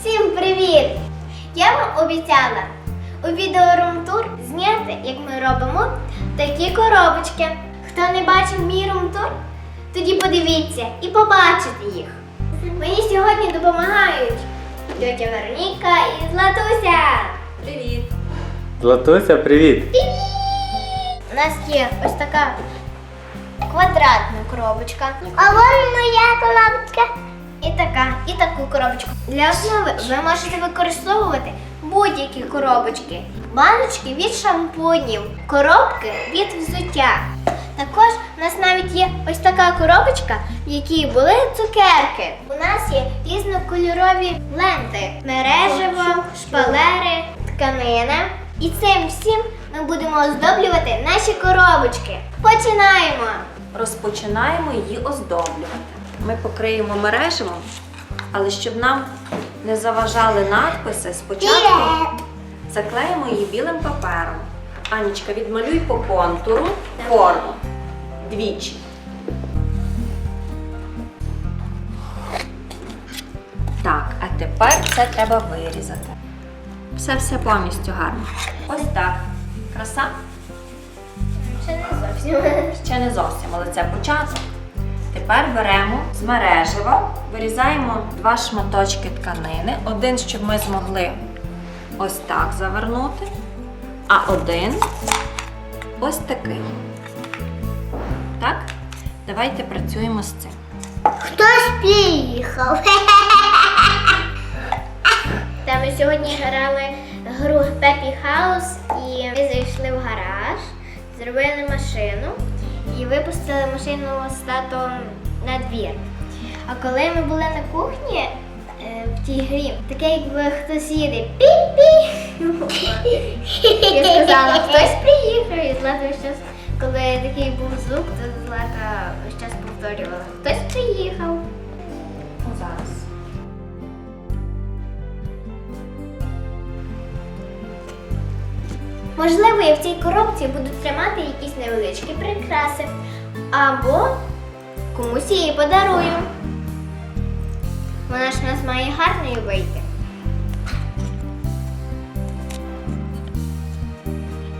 Всім привіт! Я вам обіцяла у відеорумтур зняти, як ми робимо такі коробочки. Хто не бачив мій румтур, тоді подивіться і побачите їх. Мені сьогодні допомагають тетя Вероніка і Златуся. Привіт! Златуся, привіт! У нас є ось така квадратна коробочка. А вон моя коробочка. І така, і таку коробочку. Для основи ви можете використовувати будь-які коробочки. Баночки від шампунів, коробки від взуття. Також у нас навіть є ось така коробочка, в якій були цукерки. У нас є різнокольорові ленти, мережево, шпалери, тканина. І цим всім ми будемо оздоблювати наші коробочки. Починаємо! Розпочинаємо її оздоблювати. Ми покриємо мереживом, але щоб нам не заважали надписи, спочатку заклеїмо її білим папером. Анічка, відмалюй по контуру форму двічі. Так, а тепер це треба вирізати. Все-все повністю гарно. Ось так. Краса? Ще не зовсім. Ще не зовсім, але це початок. Тепер беремо з мережева, вирізаємо два шматочки тканини. Один, щоб ми змогли ось так завернути, а один ось такий. Так? Давайте працюємо з цим. Хтось приїхав. Та ми сьогодні грали гру Пепі Хаус і ми зайшли в гараж, зробили машину і випустили машину з татом на двір. А коли ми були на кухні е, в тій грі, таке якби хтось їде пі-пі. Я сказала, хтось приїхав, і Злата весь коли такий був звук, то Злата весь повторювала, хтось приїхав. Ну, зараз. Можливо, я в цій коробці буду тримати якісь невеличкі прикраси. Або комусь її подарую. Вона ж у нас має гарною вийти.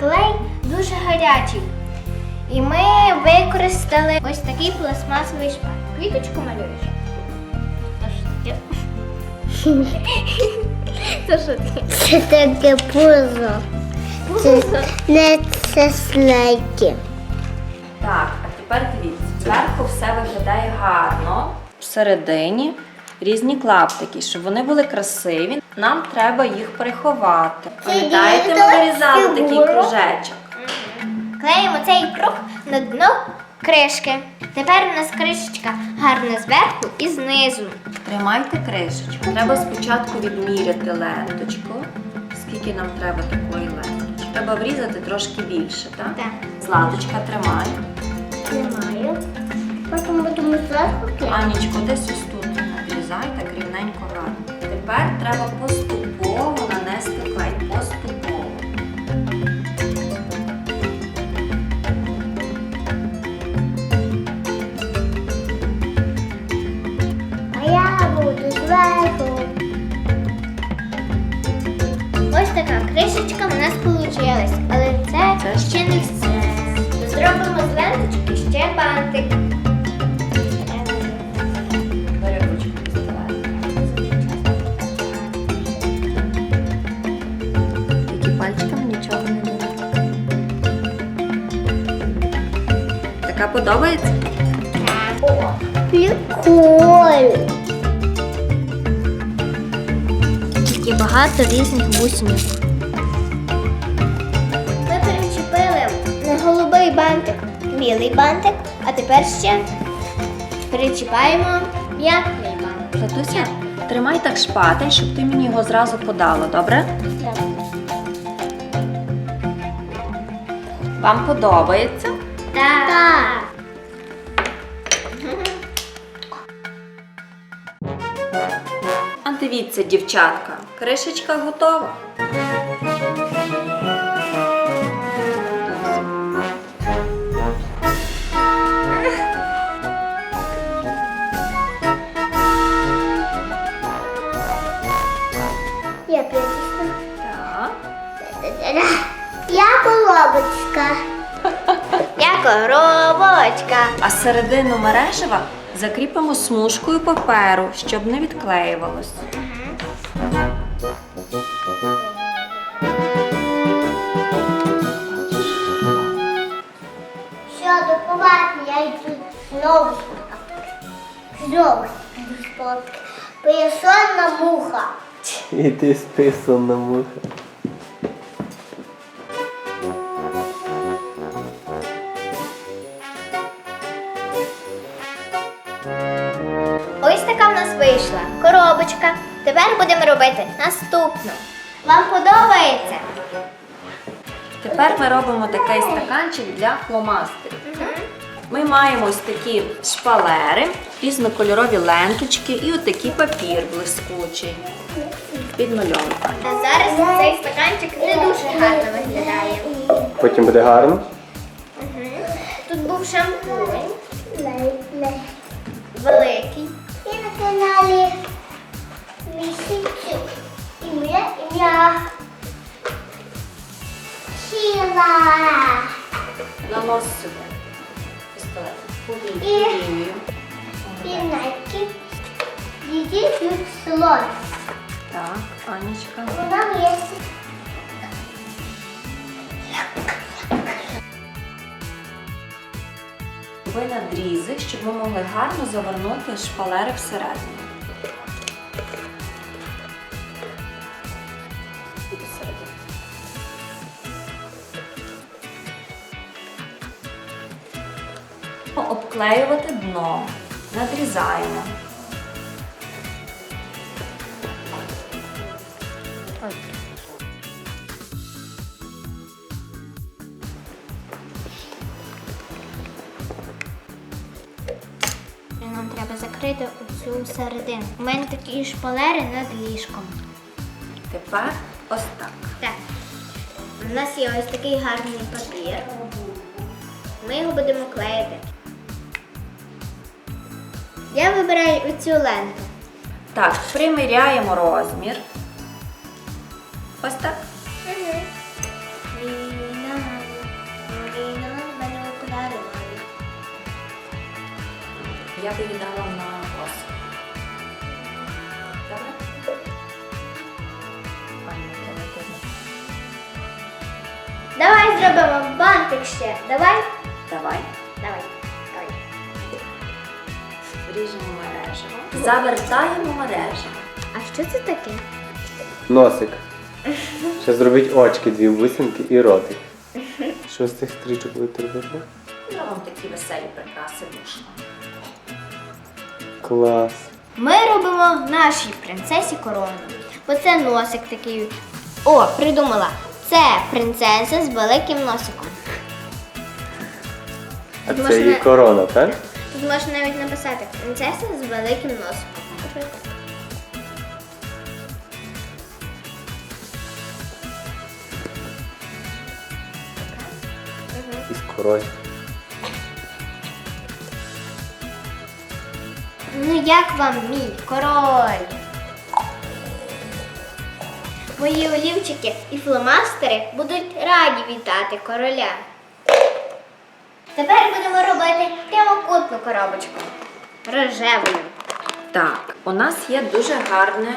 Клей дуже гарячий. І ми використали ось такий пластмасовий шпак. Квіточку малюєш. Та що таке? Та що таке? Це таке пузо. Це не це слайки. Так, а тепер дивіться. Зверху все виглядає гарно. Всередині різні клаптики, щоб вони були красиві. Нам треба їх приховати. Пам'ятаєте, ми вирізали такий кружечок. Клеїмо цей круг на дно кришки. Тепер у нас кришечка гарна зверху і знизу. Тримайте кришечку. Треба спочатку відміряти ленточку. Скільки нам треба такої ленточки? Треба врізати трошки більше, так? Так. Златочка, тримай. Тримаю. Потім будемо зверху клеїти. Анічко, десь ось тут відрізай так рівненько гарно. Тепер треба поступово нанести клей. Поступово. Подобається? Прикольно. Тільки багато різних бусинок. Ми перечепили на голубий бантик білий бантик, а тепер ще перечіпаємо м'який бантик. Златуся, тримай так шпатель, щоб ти мені його зразу подала, добре? Так. Вам подобається? Так. А дивіться, дівчатка, кришечка готова. Я. Так. Я коробочка. Я коробочка. А середину мережева закріпимо смужкою паперу, щоб не відклеювалось. Все, до побачення, я йду знову. Знову йду спати. Муха. І ти списана муха. Наступну. Вам подобається? Тепер ми робимо такий стаканчик для фломастерів. Ми маємо ось такі шпалери, різнокольорові ленточки і отакий папір блискучий. Підмальовуємо. А зараз цей стаканчик не дуже гарно виглядає. Потім буде гарно. Тут був шампунь великий. І на каналі Місяцю. Моє ім'я Шіла. Нанос сюди. Пістолет. І- повільно. І Найки. Її тут слон. Так, Анічка. Вона є. Ви надрізи, щоб ми могли гарно завернути шпалери всередину. Обклеювати дно. Надрізаємо. І нам треба закрити оцю середину. У мене такі шпалери над ліжком. Тепер ось так. Так. У нас є ось такий гарний папір. Ми його будемо клеїти. Я вибираю оцю ленту. Так, приміряємо розмір. Ось так. Я би віддала на вас. Добре? Давай зробимо бантик ще. Давай. Давай. Завертаємо мережево. А що це таке? Носик. Ще зробіть очки, дві бусинки і ротик. Що з цих стрічок будете робити? Я вам такі веселі прикраси вийшла. Клас. Ми робимо нашій принцесі корону. Бо це носик такий. О, придумала. Це принцеса з великим носиком. А Можна- це її корона, так? Тут можна навіть написати принцеса з великим. Наприклад. Із король. Ну як вам мій король? Мої олівчики і фломастери будуть раді вітати короля. Тепер будемо робити прямокутну коробочку. Рожевою. Так, у нас є дуже гарне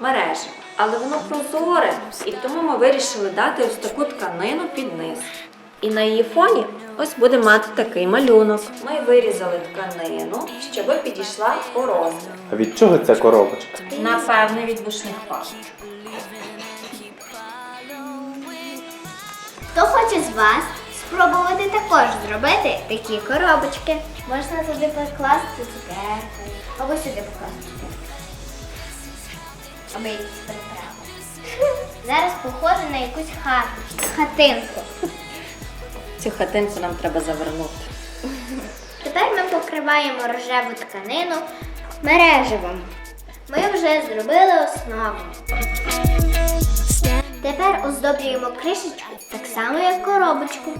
мережево, але воно прозоре, і тому ми вирішили дати ось таку тканину під низ. І на її фоні ось буде мати такий малюнок. Ми вирізали тканину, щоб підійшла по розміру. А від чого ця коробочка? Напевне, від бушних пар. Хто хоче з вас спробувати також зробити такі коробочки? Можна туди покласти цукерки. Або сюди покласти цукерки. Або якісь приправи. Зараз похоже на якусь хату, хатинку. Цю хатинку нам треба завернути. Тепер ми покриваємо рожеву тканину мереживом. Ми вже зробили основу. Тепер оздоблюємо кришечку так само, як коробочку.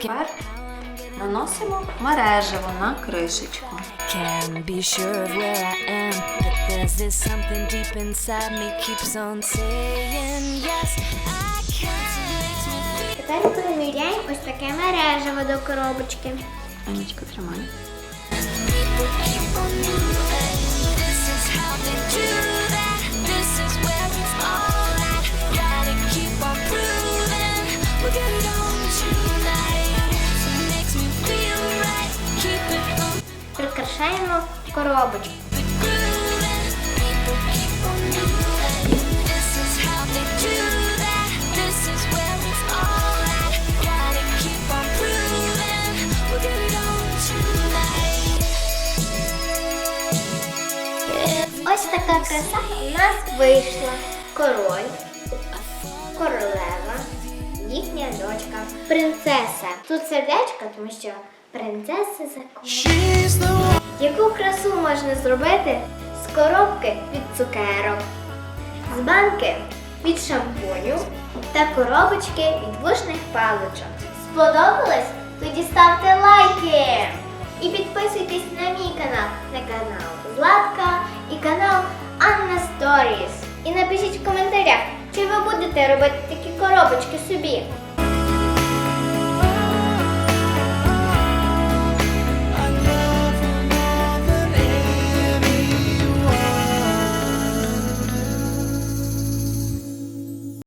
Тепер наносимо мережево на кришечку. can be sure of where I am, but there's this something deep inside me keeps on saying yes? I can. Makes me feel. Тепер приміряємо ось таке мережево до коробочки. Анічка, тримай. On tonight. Ось така краса у нас вийшла. Король, королева, їхня дочка, принцеса. Тут сердечко, тому що принцеса закон. Яку красу можна зробити з коробки від цукерок, з банки від шампуню та коробочки від вушних паличок. Сподобалось? Тоді ставте лайки! І підписуйтесь на мій канал, на канал Златка і канал Анна Сторіс. І напишіть в коментарях, чи ви будете робити такі коробочки собі.